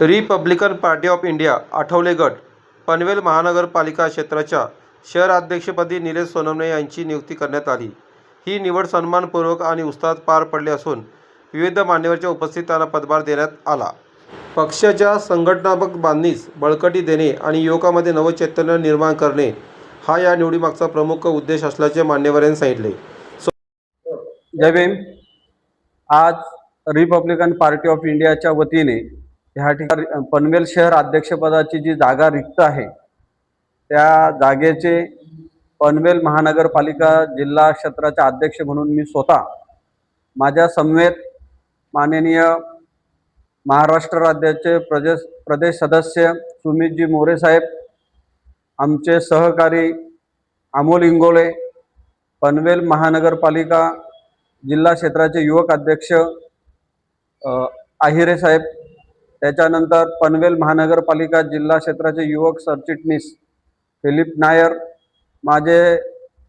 Republican party of India Athawale गट पनवेल महानगरपालिका क्षेत्राच्या शहराध्यक्षपदी निलेश सोनवणे यांची नियुक्ती करण्यात आली. ही निवड सन्मानपूर्वक आणि उत्साहात पार पडली असून विविध मान्यवरच्या उपस्थित त्यांना पदभार देण्यात आला. पक्षाच्या संघटनात्मक बांधणीस बळकटी देणे आणि युवकामध्ये नवचैतन्य निर्माण करणे हा या निवडीमागचा प्रमुख उद्देश असल्याचे मान्यवरांनी सांगितले. जय भीम. आज रिपब्लिकन पार्टी ऑफ इंडियाच्या वतीने ह्या ठिकाणी पनवेल शहर अध्यक्षपदाची जी जागा रिक्त आहे त्या जागेचे पनवेल महानगरपालिका जिल्हा क्षेत्राचे अध्यक्ष म्हणून मी स्वतः माझ्या समवेत माननीय महाराष्ट्र राज्याचे प्रदेश प्रदेश सदस्य सुमितजी मोरे साहेब आमचे सहकारी अमोल इंगोळे पनवेल महानगरपालिका जिल्हा क्षेत्राचे युवक अध्यक्ष आहिरे साहेब त्याच्यानंतर पनवेल महानगरपालिका जिल्हा क्षेत्राचे युवक सरचिटणीस फिलिप नायर माझे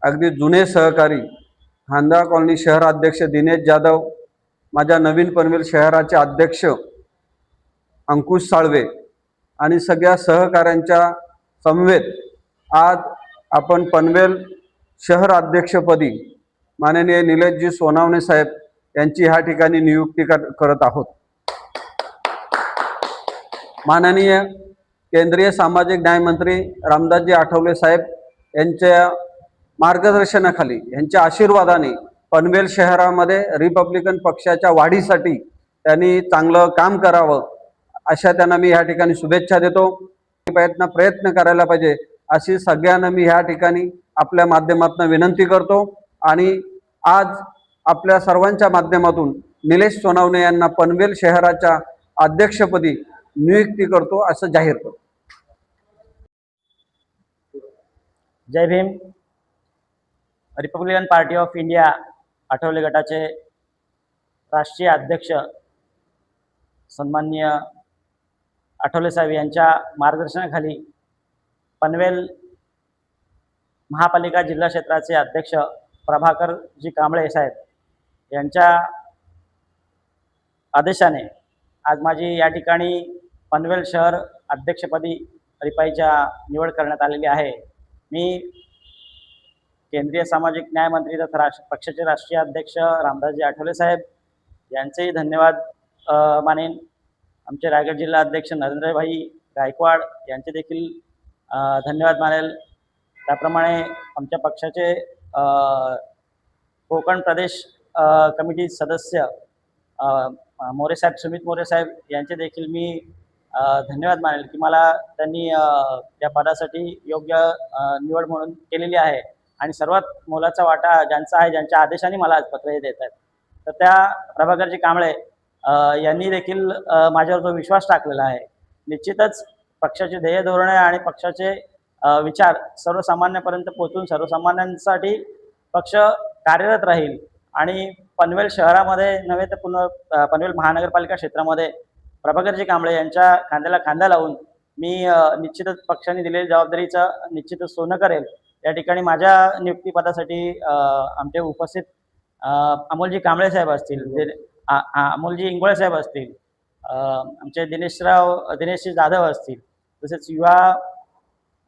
अगदी जुने सहकारी खांदा कॉलनी शहर अध्यक्ष दिनेश जाधव माझ्या नवीन पनवेल शहराचे अध्यक्ष अंकुश साळवे आणि सगळ्या सहकाऱ्यांच्या समवेत आज आपण पनवेल शहर अध्यक्षपदी माननीय निलेशजी सोनावणे साहेब यांची ह्या ठिकाणी नियुक्ती कर करत आहोत. माननीय केंद्रीय सामाजिक न्याय मंत्री रामदासजी आठवले साहेब यांच्या मार्गदर्शनाखाली यांच्या आशीर्वादाने पनवेल शहरामध्ये रिपब्लिकन पक्षाच्या वाढीसाठी त्यांनी चांगलं काम करावं अशा त्यांना मी ह्या ठिकाणी शुभेच्छा देतो. प्रयत्न प्रयत्न करायला पाहिजे अशी सगळ्यांना मी ह्या ठिकाणी आपल्या माध्यमातून विनंती करतो. आणि आज आपल्या सर्वांच्या माध्यमातून निलेश सोनावणे यांना पनवेल शहराच्या अध्यक्षपदी नियुक्ती करतो असं जाहीर करतो. जय Bhim. Republican party of India Athawale गटाचे राष्ट्रीय अध्यक्ष सन्माननीय आठवले साहेब यांच्या मार्गदर्शनाखाली पनवेल महापालिका जिल्हा क्षेत्राचे अध्यक्ष प्रभाकरजी कांबळे साहेब यांच्या आदेशाने आज माझी या ठिकाणी पनवेल शहर अध्यक्षपदी रिपाईच्या निवड करण्यात आलेली आहे. मी केंद्रीय सामाजिक न्याय मंत्री तथा राष्ट्र पक्षाचे राष्ट्रीय अध्यक्ष रामदासजी आठवले साहेब यांचेही धन्यवाद मानेन. आमचे रायगड जिल्हा अध्यक्ष नरेंद्रभाई गायकवाड यांचे देखील धन्यवाद मानेल. त्याप्रमाणे आमच्या पक्षाचे कोकण प्रदेश कमिटी सदस्य मोरे साहेब सुमित मोरे साहेब यांचे देखील मी धन्यवाद मानेल की मला त्यांनी त्या पदासाठी योग्य निवड म्हणून केलेली आहे. आणि सर्वात मोलाचा वाटा ज्यांचा आहे ज्यांच्या आदेशाने मला आज पत्र हे देत आहेत. तर त्या प्रभाकरजी कांबळे यांनी देखील माझ्यावर जो विश्वास टाकलेला आहे निश्चितच पक्षाचे ध्येय धोरणे आणि पक्षाचे विचार सर्वसामान्यापर्यंत पोहोचून सर्वसामान्यांसाठी पक्ष कार्यरत राहील. आणि पनवेल शहरामध्ये नव्हे तर पुन्हा पनवेल महानगरपालिका क्षेत्रामध्ये प्रभाकरजी कांबळे यांच्या खांद्याला खांदा लावून मी निश्चितच पक्षाने दिलेल्या जबाबदारीचं निश्चितच सोनं करेल. या ठिकाणी माझ्या नियुक्तीपदासाठी आमचे उपस्थित अमोलजी कांबळे साहेब असतील अमोलजी इंगोळे साहेब असतील आमचे दिनेशराव दिनेशजी जाधव असतील तसेच युवा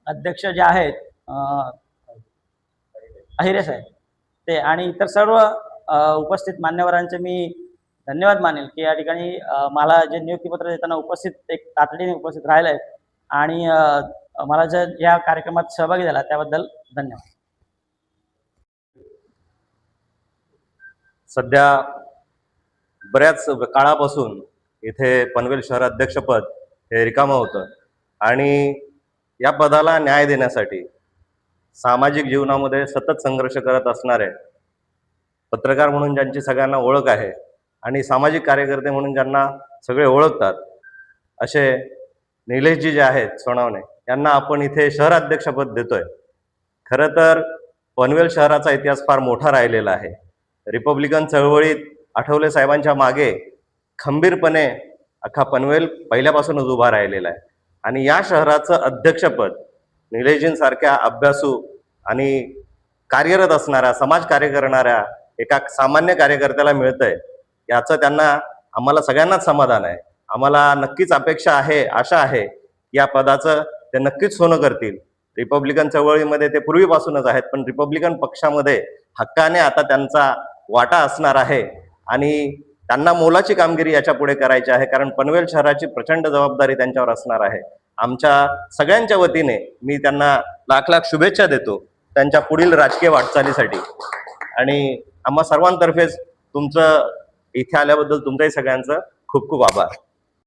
अध्यक्ष जे आहेत अहिरे साहेब ते आणि इतर सर्व उपस्थित मान्यवरांचे मी धन्यवाद मानेल की या ठिकाणी मला जे नियुक्तीपत्र देताना उपस्थित एक तातडीने उपस्थित राहिले आणि मला ज्या या कार्यक्रमात सहभागी झाला त्याबद्दल धन्यवाद. सध्या बऱ्याच काळापासून इथे पनवेल शहर अध्यक्षपद हे रिकामं होतं. आणि या पदाला न्याय देण्यासाठी सामाजिक जीवनामध्ये सतत संघर्ष करत असणारे पत्रकार म्हणून ज्यांची सगळ्यांना ओळख आहे आणि सामाजिक कार्यकर्ते म्हणून ज्यांना सगळे ओळखतात असे निलेशजी जे आहेत सोनावणे यांना आपण इथे शहराध्यक्षपद देतोय. खरं तर पनवेल शहराचा इतिहास फार मोठा राहिलेला आहे. रिपब्लिकन चळवळीत आठवले साहेबांच्या मागे खंबीरपणे अख्खा पनवेल पहिल्यापासूनच उभा राहिलेला आहे. आणि या शहराचं अध्यक्षपद निलेशजींसारख्या अभ्यासू आणि कार्यरत असणाऱ्या समाज कार्य करणाऱ्या एका सामान्य कार्यकर्त्याला मिळतंय. याचं त्यांना आम्हाला सगळ्यांनाच समाधान आहे. आम्हाला नक्कीच अपेक्षा आहे आशा आहे या पदाचं ते नक्कीच सोनं करतील. रिपब्लिकन चळवळीमध्ये ते पूर्वीपासूनच आहेत पण रिपब्लिकन पक्षामध्ये हक्काने आता त्यांचा वाटा असणार आहे आणि त्यांना मोलाची कामगिरी याच्यापुढे करायची आहे कारण पनवेल शहराची प्रचंड जबाबदारी त्यांच्यावर असणार आहे. आमच्या सगळ्यांच्या वतीने मी त्यांना लाख लाख शुभेच्छा देतो त्यांच्या पुढील राजकीय वाटचालीसाठी. आणि आम्हा सर्वांतर्फेच तुमचं इथे आल्याबद्दल तुमच्याही सगळ्यांचं खूप खूप आभार.